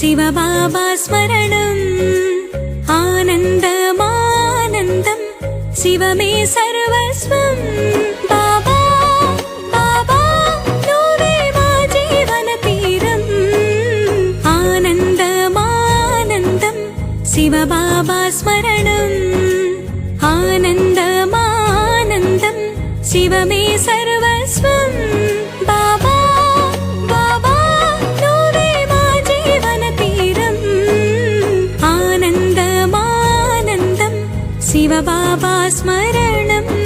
சிவபாபா ஸ்மரணம். ஆனந்தமானந்தம். சிவமே சர்வஸ்வம். பாபா பாபா நோவே மா ஜீவன தீரம் சிவபாபா ஸ்மரணம். ஆனந்தமானந்தம். சிவமே शिवबाबा स्मरणम्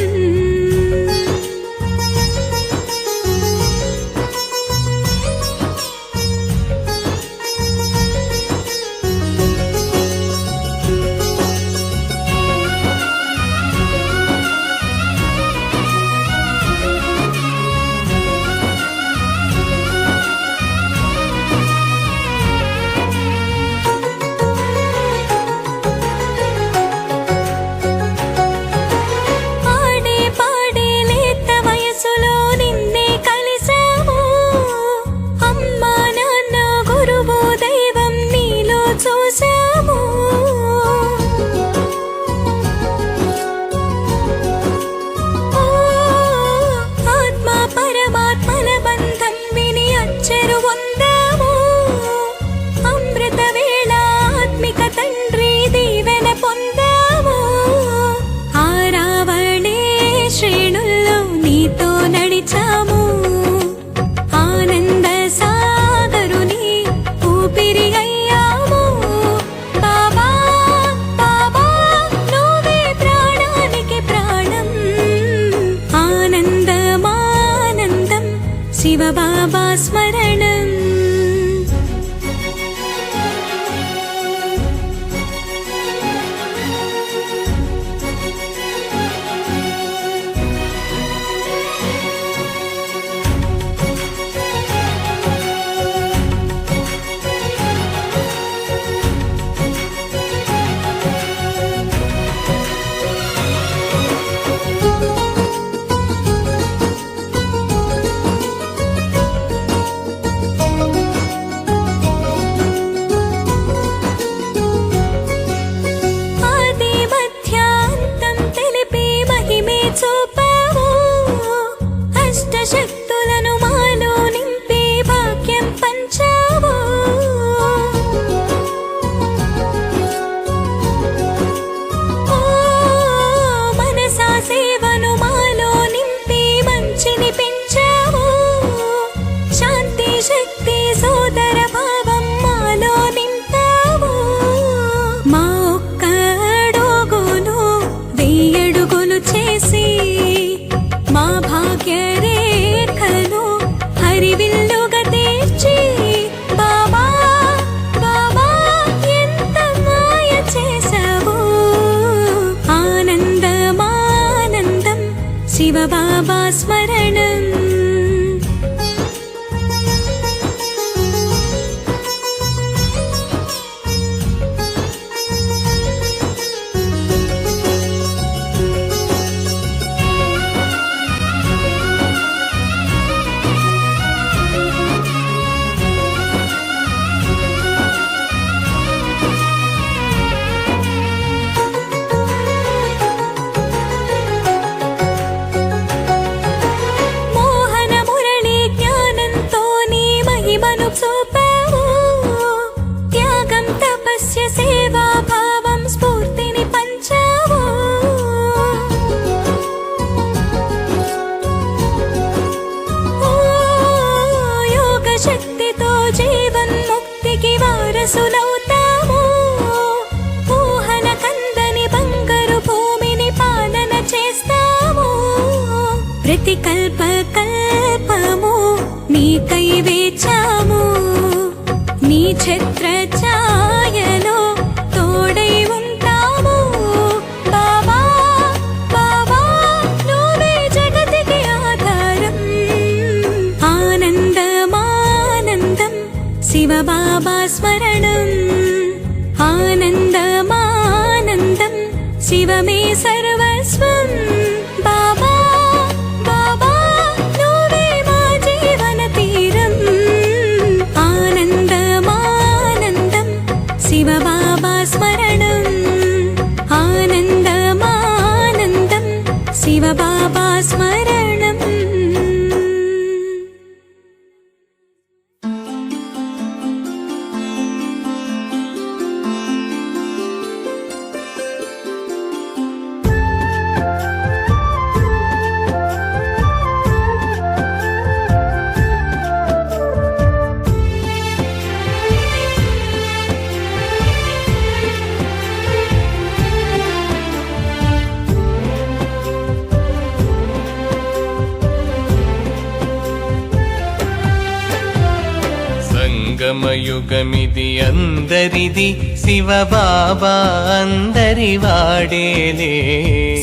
ప్రతి కల్ప కల్పము నీకై వేచాము. నీ ఛత్ర ఛాయలో తోడై ఉంటాము. బాబా బాబా నువ్వే జగతికి ఆధారం. ఆనందమానందం శివ బాబా స్మరణం. ఆనందమానందం శివమే సర్వ శివబాబా సంగమయుగమిది అందరిది శివబాబా అందరి వాడేలే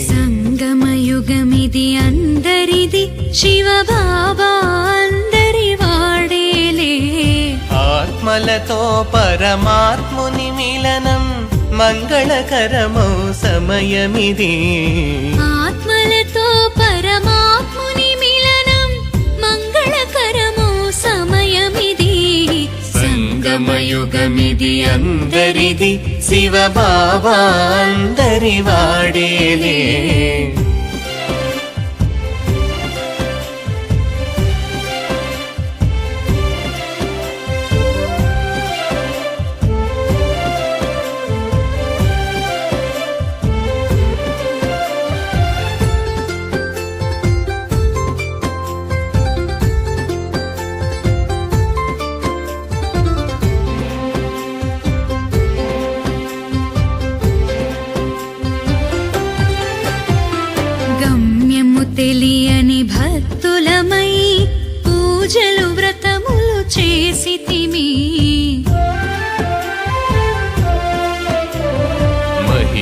సంగమయుగమిది అందరిది శివబాబా అందరి వాడేలే ఆత్మలతో పరమాత్ముని మిలనం మంగళకరమౌ సమయమిది. ఆత్మలతో యుగమిది అందరిది శివబాబా అందరి వాడేలే.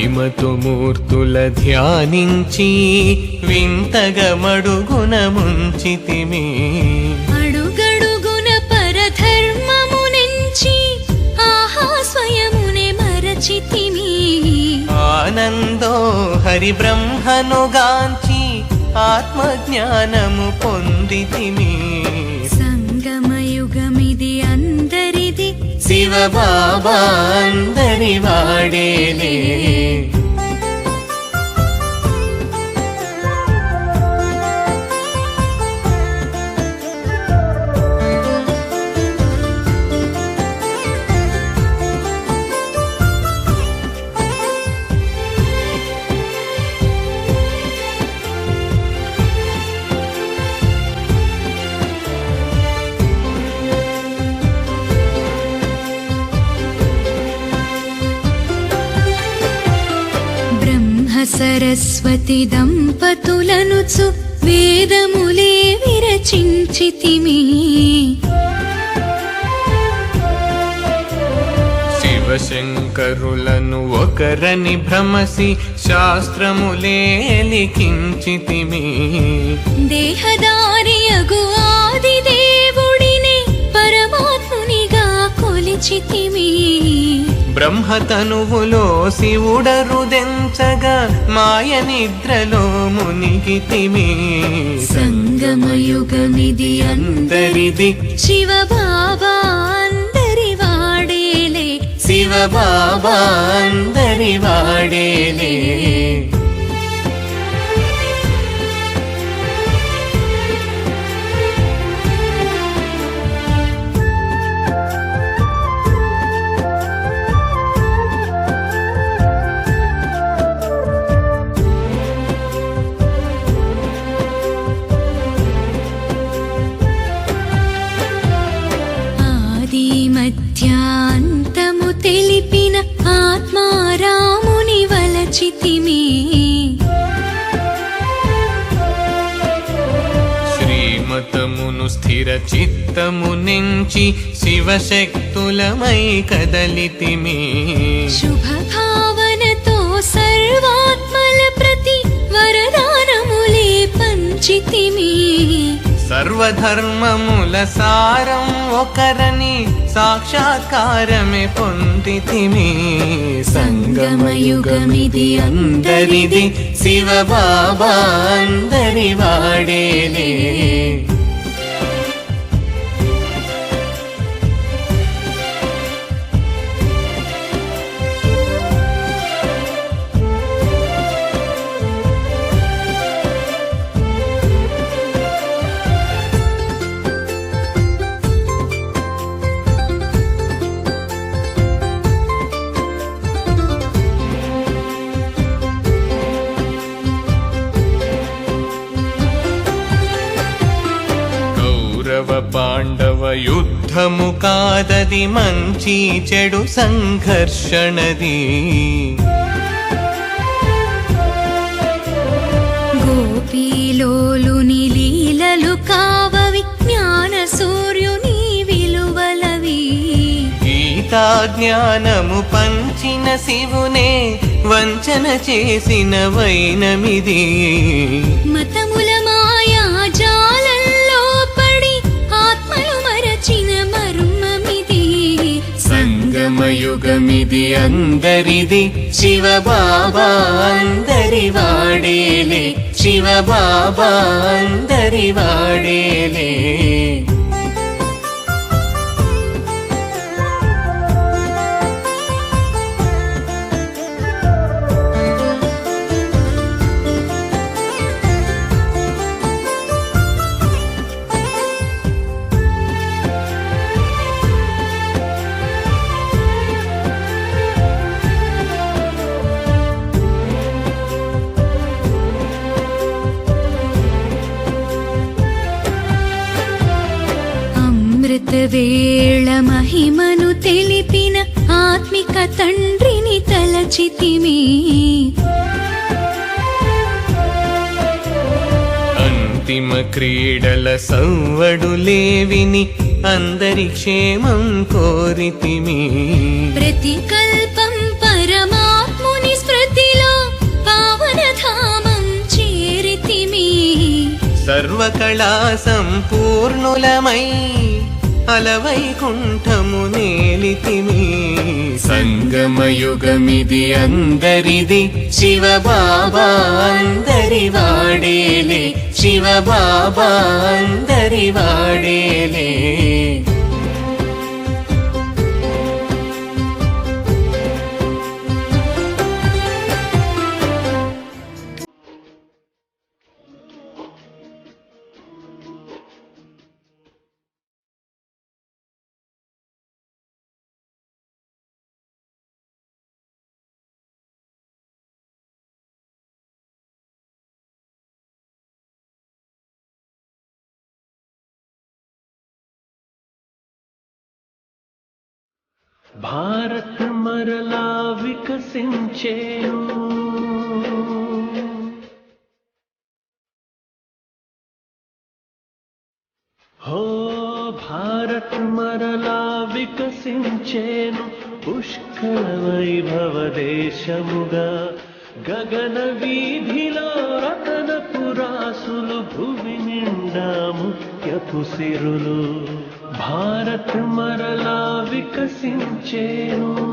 మహిమతో మూర్తుల ధ్యానించి వింతగా మడుగున ముంచితిమి అడుగడుగున పరధర్మము నుంచి ఆహా స్వయమునే మరచితిమి. ఆనందో హరి బ్రహ్మనుగాంచి ఆత్మజ్ఞానము పొందితిమి. అందరిది శివబాబా సరస్వతి దంపతులనుచు వేదములే విరచించితిమి. శివశంకరులను ఒకరని భ్రమసి శాస్త్రములే లిఖించితిమి. దేహదారియగు ఆది దేవుడిని పరమాత్మునిగా కొలిచితిమి. బ్రహ్మతనువులో శివుడరుదెంచగా మాయ నిద్రలో మునిగితిమి. సంగమయుగమిది అందరిది శివ బాబా అందరి వాడేలే. శివబాబా అందరి వాడేలే. స్థిర చిత్తము నుంచి శివశక్తులమై కదలితిమి శుభ భావనతో సర్వాత్మల ప్రతి వరదానములే పంచితిమి. సర్వధర్మముల సారం ఒకరని సాక్షాత్కారమే పొందితిమి. సంగమయుగమిది అందరిది శివబాబా అందరి వాడేలే కాదది మంచి చెడు సంఘర్షణది. గోపీలోలుని లీలలు కావవి జ్ఞాన సూర్యుని విలువలవి. గీతా జ్ఞానము పంచిన శివునే వంచన చేసిన వైనమిది. మతముల సంగమయుగమిది అందరిది శివ బాబా అందరి వాడేలే శివ బాబా అందరి వాడేలే అమృత వేళ మహిమను తెలిపిన ఆత్మిక తండ్రిని తలచితిమి. అంతిమ క్రీడల సవ్వడులేవిని అందరి క్షేమం కోరితిమి. ప్రతికల్పం పరమాత్ముని స్మృతిలో పావనధామం చేరితిమి. సర్వకళా సంపూర్ణులమై అలవైకుంఠము నేలితిమి సంగమయుగమిది అందరిది శివ బాబా అందరి భారత్ మరలా వికసించేను. హో భారత్ మరలా వికసించేను. పుష్కల వైభవ దేశముగా గగన వీధిలో రతన పురాసులు భువి నిండా ముఖ్యపు సిరులు. భారత్ మరలా వికసించేను.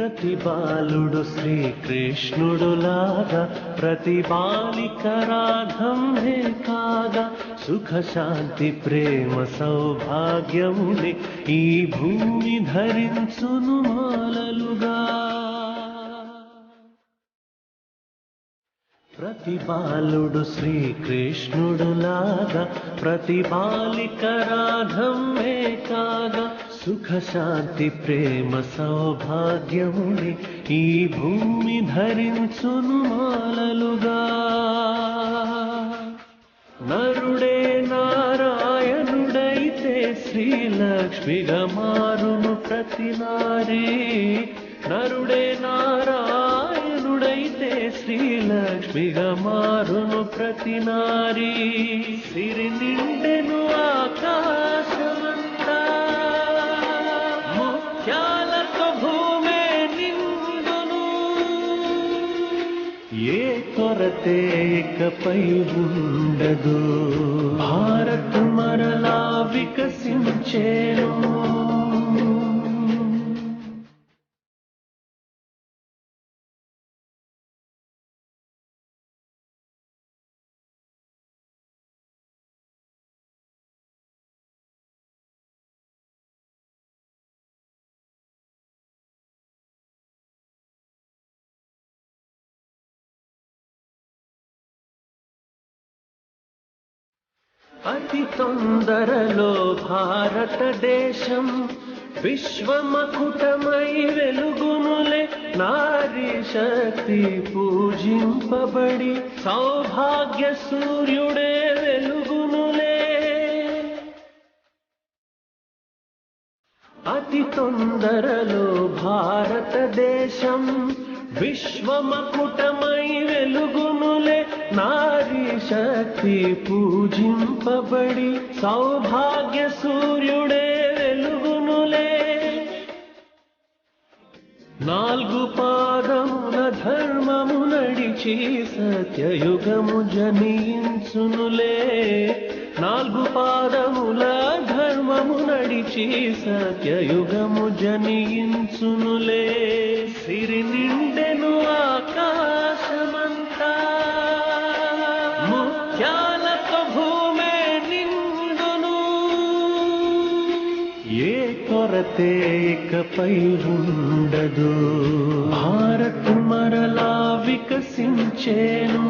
ప్రతి బాలుడు శ్రీకృష్ణుడులాగా ప్రతి బాలిక రాధమ్మే కాగా సుఖ శాంతి ప్రేమ సౌభాగ్యముని ఈ భూమి ధరించును మాలలుగా. ప్రతి బాలుడు శ్రీకృష్ణుడులాగా ప్రతి బాలిక రాధమ్మే కాగా సుఖ శాంతి ప్రేమ సౌభాగ్యముని ఈ భూమి ధరించును మాలలుగా. నరుడే నారాయణుడైతే శ్రీలక్ష్మిగా మారును ప్రతి నారీ. నరుడే నారాయణుడైతే శ్రీలక్ష్మిగా మారును ప్రతి నారీ. సిరి నిండెను ఆకాశమంతా కొరతే ఇకపై ఉండదు. భారత్ మరలా వికసించేను. అతి తొందరలో భారతదేశం విశ్వమకుటమై వెలుగునులే నారీ శక్తి పూజింపబడి సౌభాగ్య సూర్యుడే వెలుగునులే. అతి తొందరలో భారతదేశం విశ్వమకుటమై వెలుగును నారీ శక్తి పూజింపబడి సౌభాగ్య సూర్యుడే వెలుగునులే. నాలుగు పాదముల ధర్మము నడిచి సత్యయుగము జనించునులే. నాలుగు పాదముల ధర్మము నడిచి సత్యయుగము జనించునులే. సిరి కొరతే ఇకపై ఉండదు. భారత్ మరలా వికసించేను.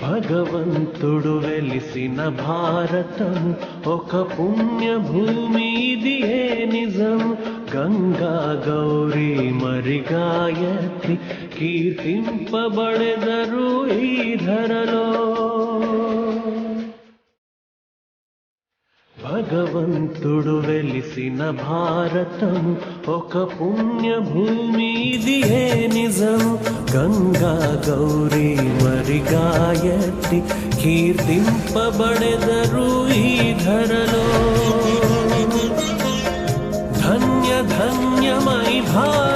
భగవంతుడు వెలిసిన భారతం ఒక పుణ్య భూమి ఇది ఏ నిజం? గంగా గౌరీ మరి గాయత్రి కీర్తింపబడెదరు ఈ ధరలో. భాగవంతుడు వెలిసిన భారతము ఒక పుణ్యభూమి ఇది నిజం. గంగా గౌరీ మరి గాయత్రి కీర్తింపబడెదరు ఈ ధరలో. ధన్య ధన్యమై భార